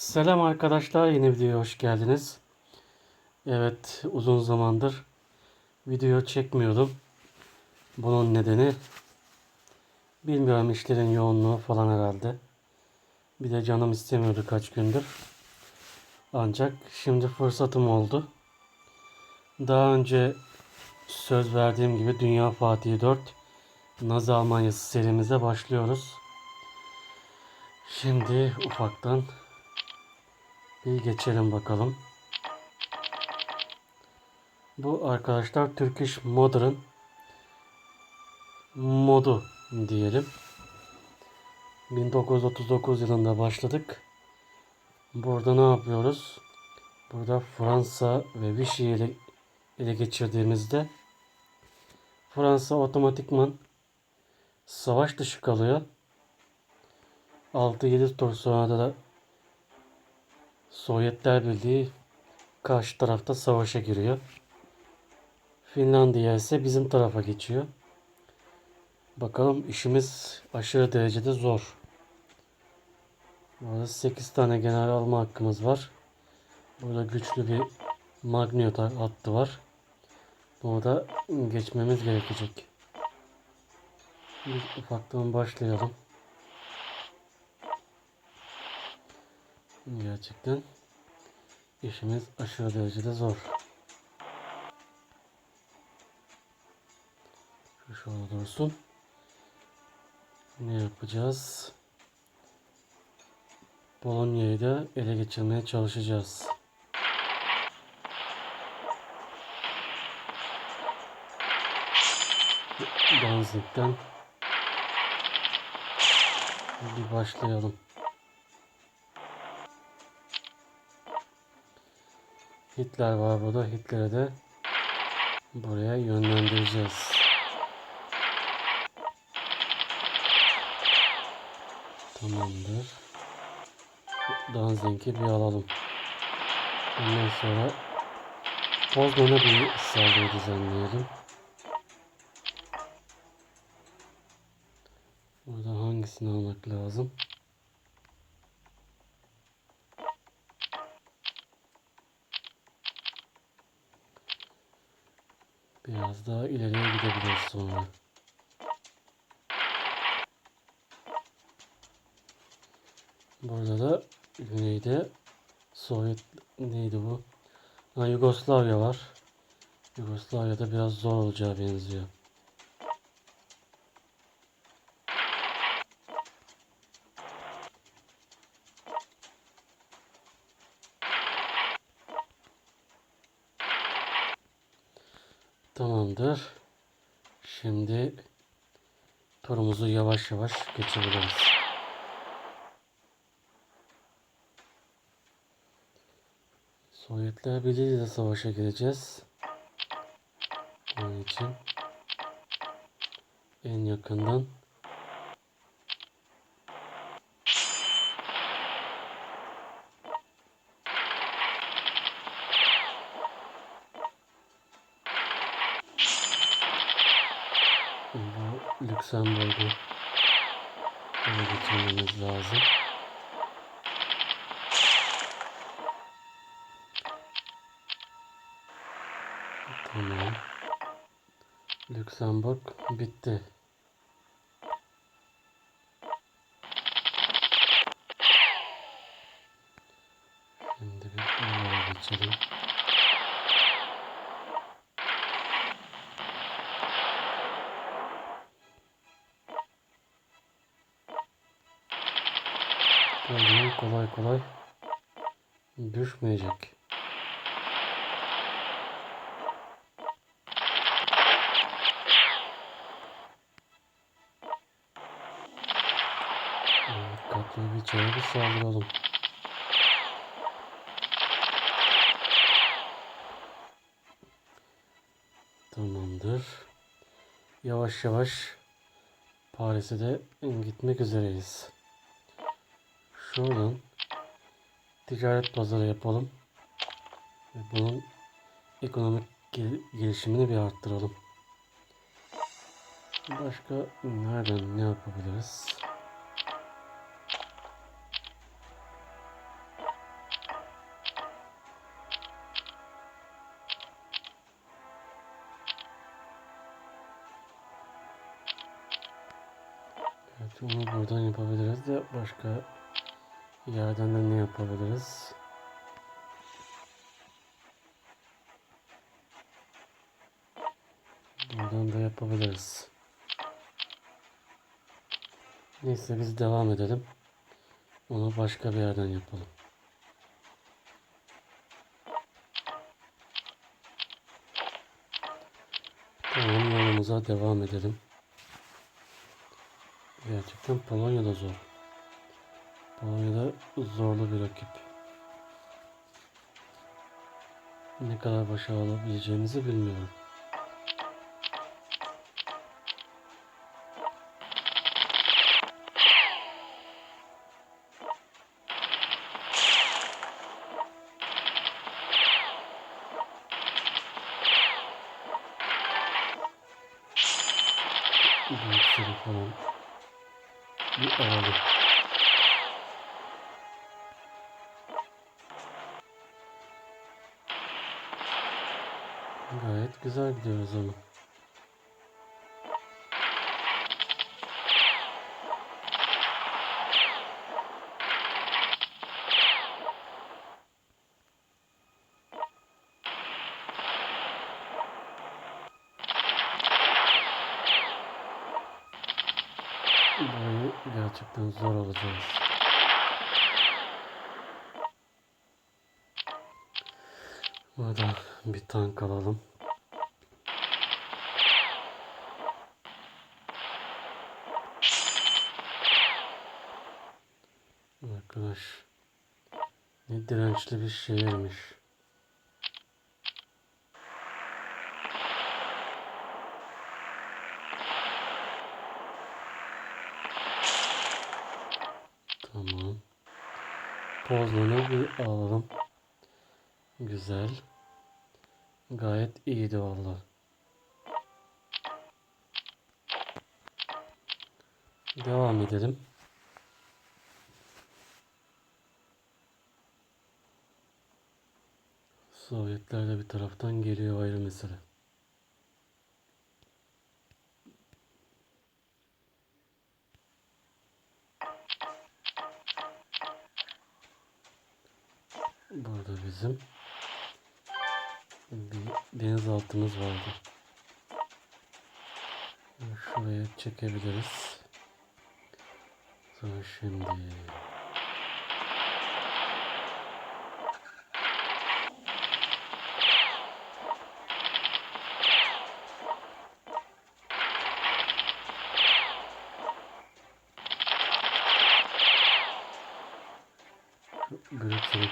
Selam arkadaşlar, yeni videoya hoş geldiniz. Evet, uzun zamandır video çekmiyordum. Bunun nedeni bilmiyorum işlerin yoğunluğu falan herhalde. Bir de canım istemiyordu kaç gündür. Ancak şimdi fırsatım oldu. Daha önce söz verdiğim gibi Dünya Fatih 4 Nazi Almanyası serimize başlıyoruz. Şimdi ufaktan bir geçelim bakalım. Bu arkadaşlar Turkish Modern modu diyelim. 1939 yılında başladık. Burada ne yapıyoruz? Burada Fransa ve Vichy'yi ele, ele geçirdiğimizde Fransa otomatikman savaş dışı kalıyor. 6-7 tur sonra da Sovyetler Birliği karşı tarafta savaşa giriyor. Finlandiya ise bizim tarafa geçiyor. Bakalım işimiz aşırı derecede zor. Burada 8 tane general alma hakkımız var. Burada güçlü bir magnet hattı var. Bunu da geçmemiz gerekecek. Biz ufaktan başlayalım. Gerçekten işimiz aşırı derecede zor. Şu şurada dursun. Ne yapacağız? Polonya'yı da ele geçirmeye çalışacağız. Danzig'den bir başlayalım. Hitler var burada. Hitler'i de buraya yönlendireceğiz. Tamamdır. Danzig'i bir alalım. Ondan sonra Poznan'a bir saldırı düzenleyelim. Burada hangisini almak lazım? Biraz daha ileriye gidebiliriz sonra. Burada da güneyde Sovyet neydi bu? Ha, Yugoslavya var. Yugoslavya'da biraz zor olacağı benziyor. Tamamdır. Şimdi turumuzu yavaş yavaş geçebiliriz. Sovyetler Birliği ile savaşa gireceğiz. Onun için en yakından bu Lüksemburg'u ele getirmemiz lazım. Tamam. Lüksemburg bitti. Böyle kolay kolay düşmeyecek. Dikkatli bir bir saldıralım. Tamamdır. Yavaş yavaş Paris'e de gitmek üzereyiz şuradan ticaret pazarı yapalım. Ve bunun ekonomik gel gelişimini bir arttıralım. Başka nereden ne yapabiliriz? Evet, onu buradan yapabiliriz de başka yerden de ne yapabiliriz? Buradan da yapabiliriz. Neyse biz devam edelim. Onu başka bir yerden yapalım. Tamam yolumuza devam edelim. Gerçekten Polonya'da zor. Polonya'da zorlu bir rakip. Ne kadar başarılı olabileceğimizi bilmiyorum. Sürü falan bir alalım. Gayet güzel gidiyoruz ama. Gerçekten zor olacağız. Burada bir tank alalım. Arkadaş ne dirençli bir şehirmiş. Tamam. Pozlanı bir alalım. Güzel. Gayet iyiydi valla. Devam edelim. Sovyetler de bir taraftan geliyor ayrı mesele. Burada bizim bir denizaltımız vardı. Şuraya çekebiliriz. Sonra şimdi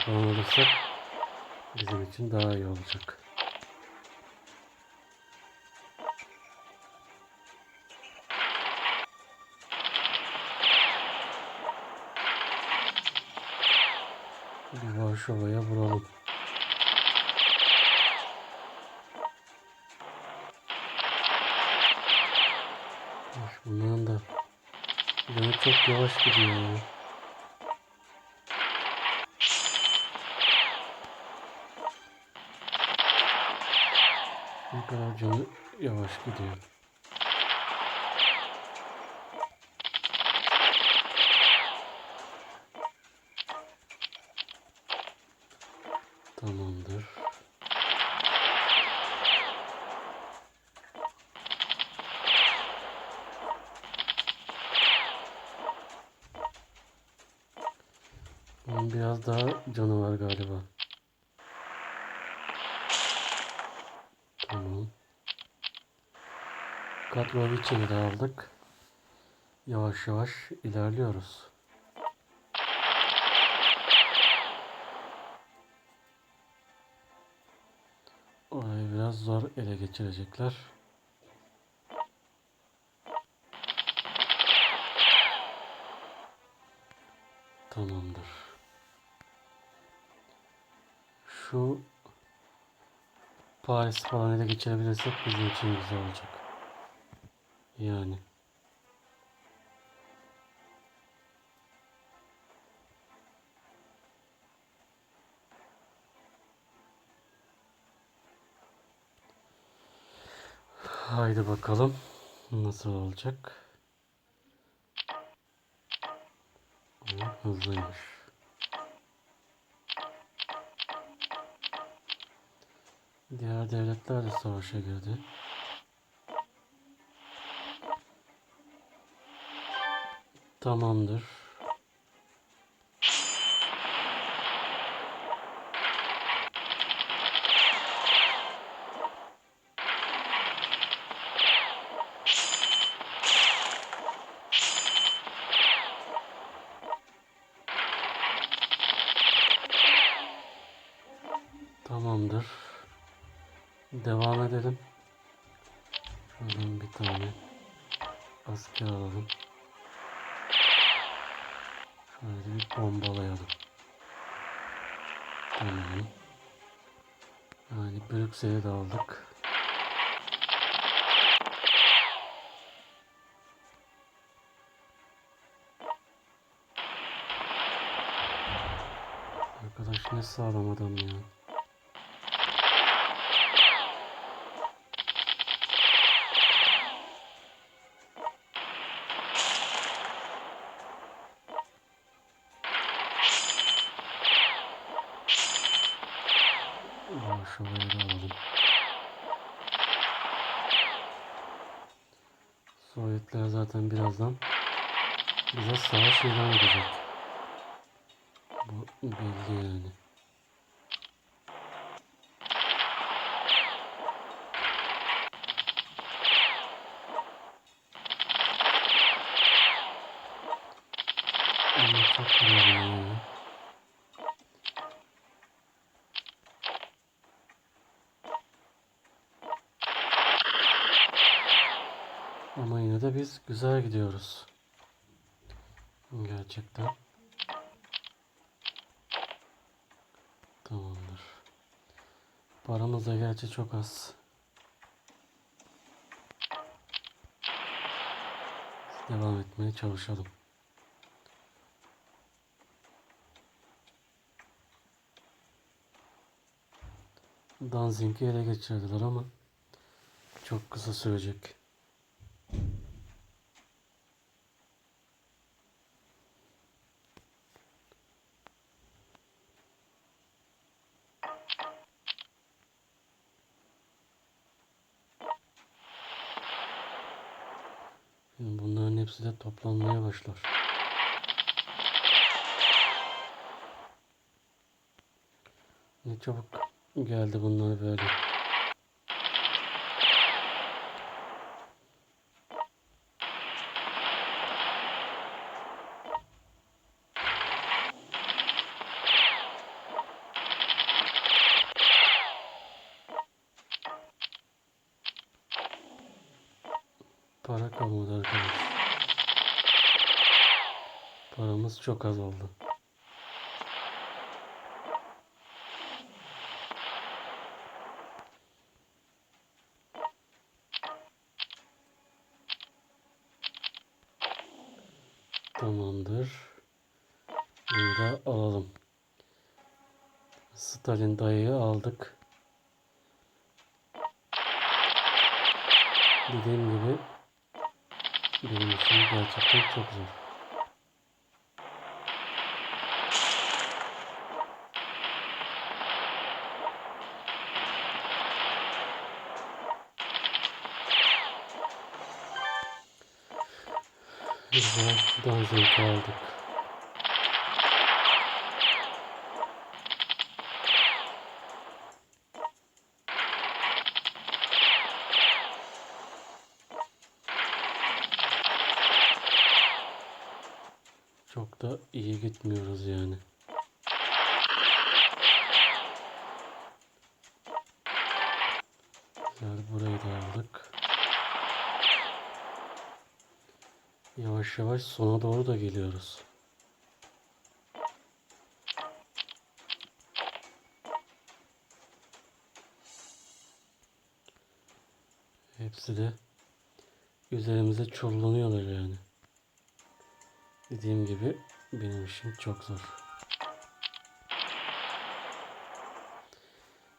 falan alırsak bizim için daha iyi olacak. Bir Varşova'ya vuralım. Bunların da yanı çok yavaş gidiyor canı yavaş gidiyor. Tamamdır. Bunun biraz daha canı var galiba. Tamam. Katrovic'i de aldık. Yavaş yavaş ilerliyoruz. Orayı biraz zor ele geçirecekler. Tamamdır. Şu Paris falan ele geçirebilirsek bizim için güzel olacak. Yani. Haydi bakalım nasıl olacak. hızlıymış. Diğer devletler de savaşa girdi. Tamamdır. Şöyle bir bombalayalım. Tamam. Yani Brüksel'i de aldık. Arkadaş ne sağlam adam ya. Bize savaş ilan edecek. Bu belli yani. Ama yine de biz güzel gidiyoruz. Gerçekten. Tamamdır. Paramız da gerçi çok az. Devam etmeye çalışalım. Danzig'i ele geçirdiler ama çok kısa sürecek. Bunların hepsi de toplanmaya başlar. Ne çabuk geldi bunlar böyle. Para kalmadı arkadaş. Paramız çok az oldu. Tamamdır. Bunu da alalım. Stalin dayıyı aldık. Dediğim gibi benim için gerçekten çok zor. Güzel, daha zevk. Çok da iyi gitmiyoruz yani. Güzel burayı da aldık. Yavaş sona doğru da geliyoruz. Hepsi de üzerimize çullanıyorlar yani. Dediğim gibi benim işim çok zor.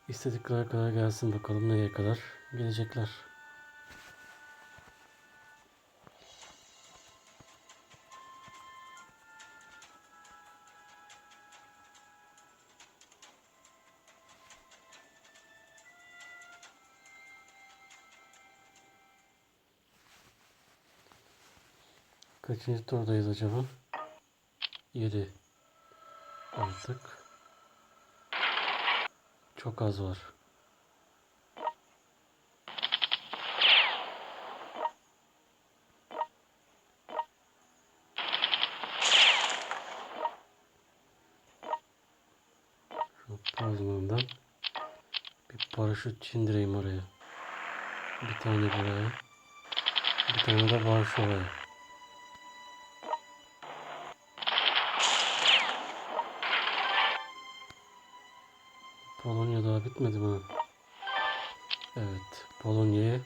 İstedikleri kadar gelsin bakalım nereye kadar gelecekler. Kaçıncı turdayız acaba? 7. Artık. Çok az var. Şu plazmandan bir paraşüt çindireyim oraya. Bir tane buraya. Bir tane de Varşova'ya. Polonya daha bitmedi mi? Evet, Polonya'yı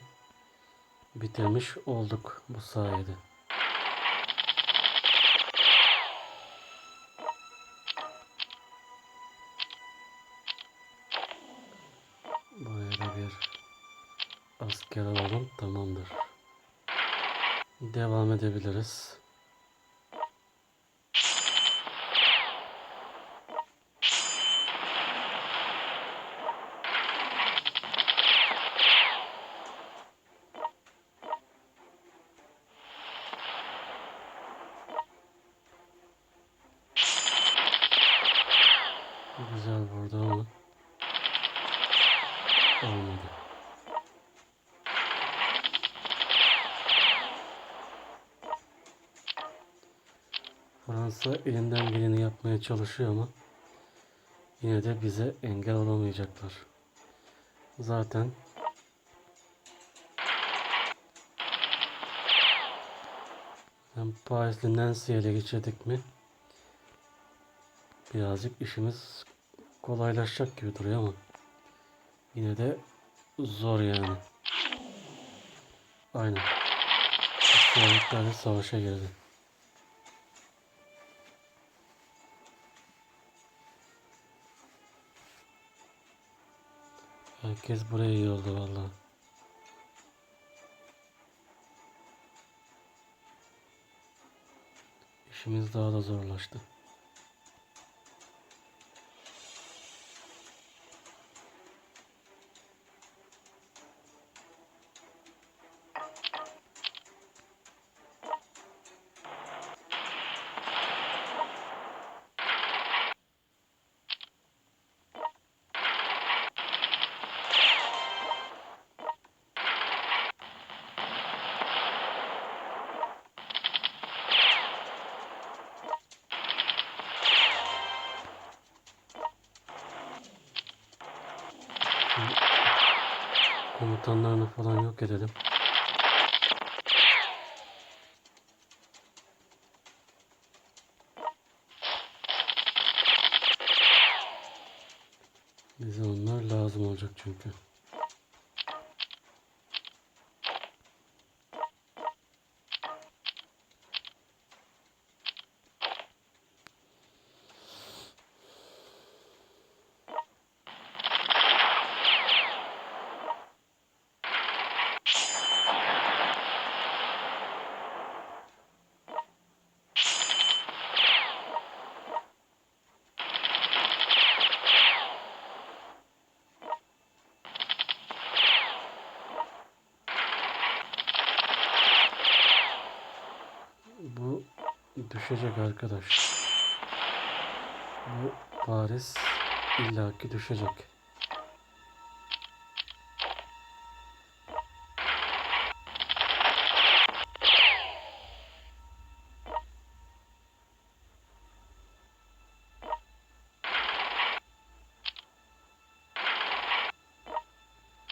bitirmiş olduk bu sayede. Buraya da bir asker alalım, tamamdır. Devam edebiliriz. Güzel vurdu ama olmadı. Fransa elinden geleni yapmaya çalışıyor ama yine de bize engel olamayacaklar. Zaten hem Paris'le Nancy'yi ele geçirdik mi birazcık işimiz kolaylaşacak gibi duruyor ama yine de zor yani. Aynen. De savaşa girdi. Herkes buraya yığıldı vallahi. İşimiz daha da zorlaştı. Komutanlarını falan yok edelim. Bize onlar lazım olacak çünkü. Bu düşecek arkadaş. Bu Paris illaki düşecek.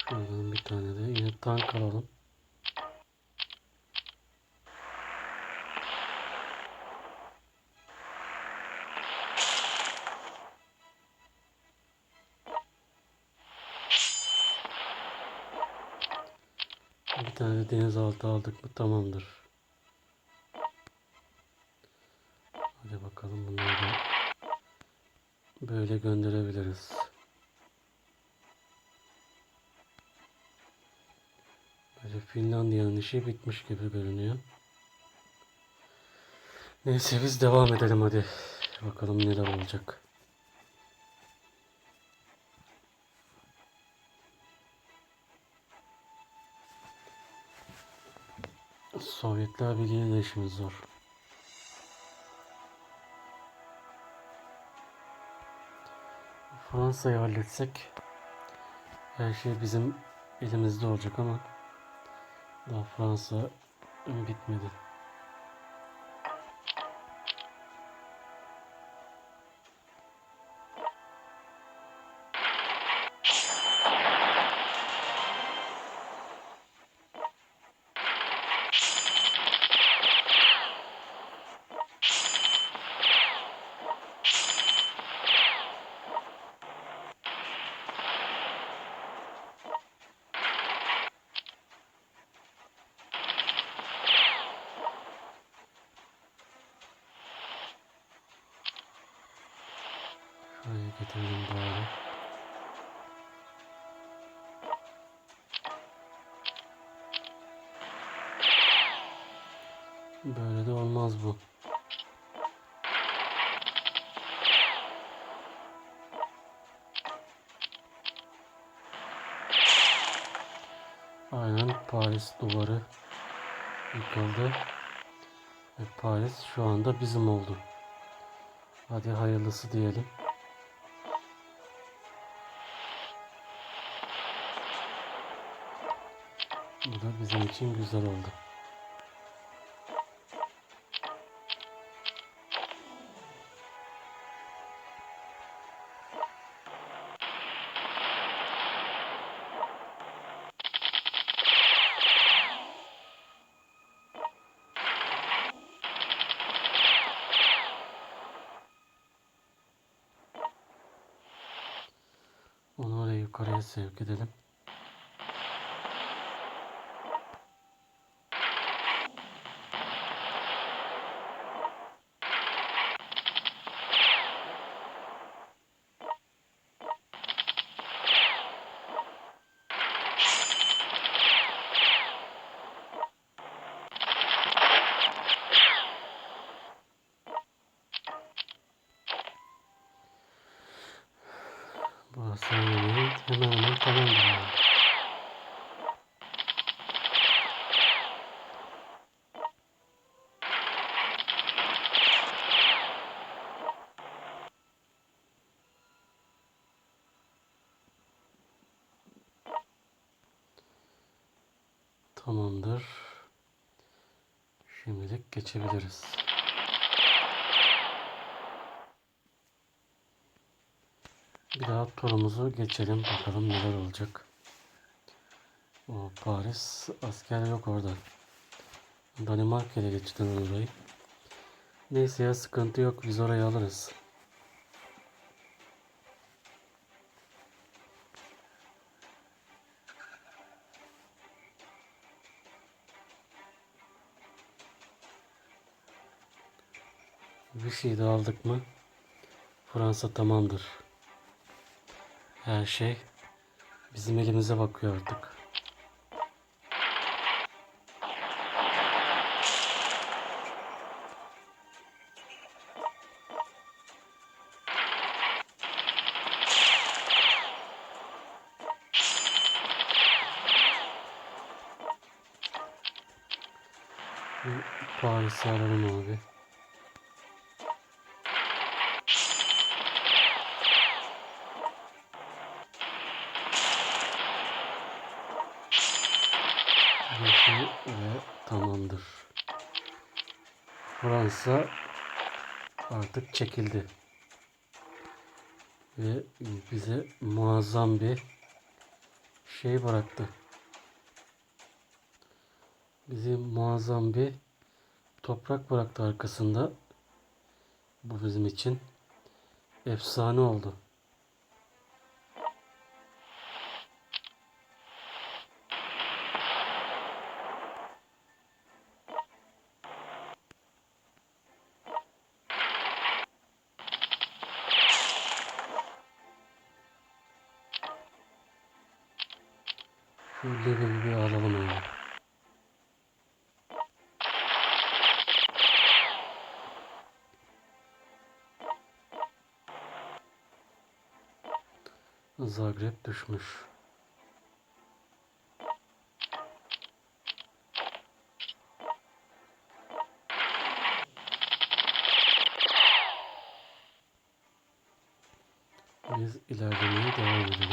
Şuradan bir tane de yine tank alalım. Denizaltı aldık mı tamamdır. Hadi bakalım bunları da böyle gönderebiliriz. Böyle Finlandiya'nın işi bitmiş gibi görünüyor. Neyse biz devam edelim hadi. Bakalım neler olacak. Sovyetler Birliği ile zor. Fransa'yı halletsek her şey bizim elimizde olacak ama daha Fransa bitmedi. Getirelim bari. Böyle de olmaz bu. Aynen Paris duvarı yıkıldı. Ve Paris şu anda bizim oldu. Hadi hayırlısı diyelim. Bizim için güzel oldu. Onu oraya yukarıya sevk edelim. Hastanenin hemen hemen tamamdır. Tamamdır. Şimdilik geçebiliriz. Bir turumuzu geçelim bakalım neler olacak. O Paris asker yok orada. Danimarka ile orayı. Neyse ya sıkıntı yok biz orayı alırız. Bir şey de aldık mı Fransa tamamdır. Her şey bizim elimize bakıyor artık. Çekildi. Ve bize muazzam bir şey bıraktı. Bizi muazzam bir toprak bıraktı arkasında. Bu bizim için efsane oldu. Zagreb düşmüş. Biz ilerlemeye devam edelim.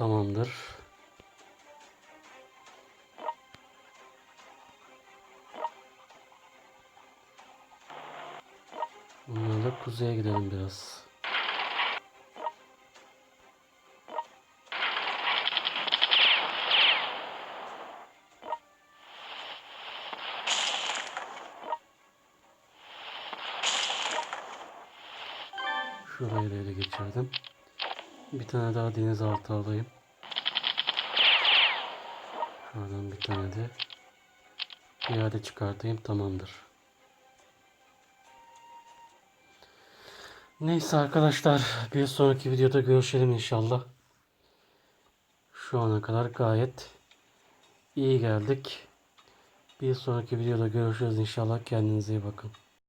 Tamamdır. Bunlarla kuzeye gidelim biraz. Şurayı da ele geçirdim. Bir tane daha denizaltı alayım. Şuradan bir tane de piyade çıkartayım. Tamamdır. Neyse arkadaşlar bir sonraki videoda görüşelim inşallah. Şu ana kadar gayet iyi geldik. Bir sonraki videoda görüşürüz inşallah. Kendinize iyi bakın.